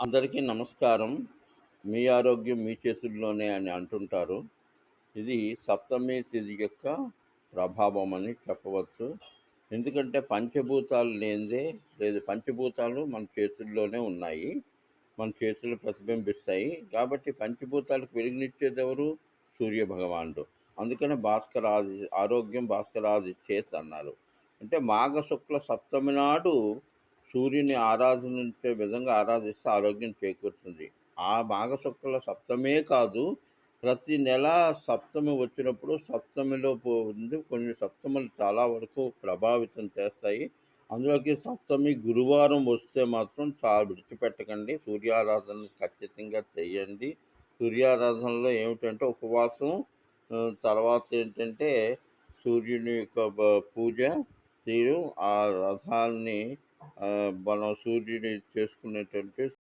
అందరికీ నమస్కారం. మీ ఆరోగ్యం మీ చేతుల్లోనే అని అంటుంటారు. ఇది సప్తమి తిథి యొక్క ప్రభావం అని చెప్పవచ్చు. ఎందుకంటే పంచభూతాలు లేనిదే లేదు పంచభూతాలు మన చేతుల్లోనే ఉన్నాయి. మన చేతులు ప్రతిబింబిస్తాయి. కాబట్టి పంచభూతాలకు వెలుగునిచ్చేదెవరు? సూర్య భగవానుడు. అందుకనే భాస్కరాది ఆరోగ్యం భాస్కరాది చేత్ అన్నారు. అంటే మాఘ శుక్ల సప్తమి నాడు సూర్యుని ఆరాధించే విధంగా ఆరాధిస్తే ఆరోగ్యం చేకూరుతుంది. ఆ మాఘశుక్ల సప్తమే కాదు, ప్రతి నెల సప్తమి వచ్చినప్పుడు సప్తమిలో పోతుంది కొన్ని సప్తములు చాలా వరకు ప్రభావితం చేస్తాయి. అందులోకి సప్తమి గురువారం వస్తే మాత్రం చాలా విడిచిపెట్టకండి. సూర్యారాధన ఖచ్చితంగా చేయండి సూర్యారాధనలో ఏమిటంటే ఉపవాసం తర్వాత ఏంటంటే సూర్యుని యొక్క పూజ తీరు ఆ రథాన్ని మనం సూర్యుని చేసుకునేటువంటి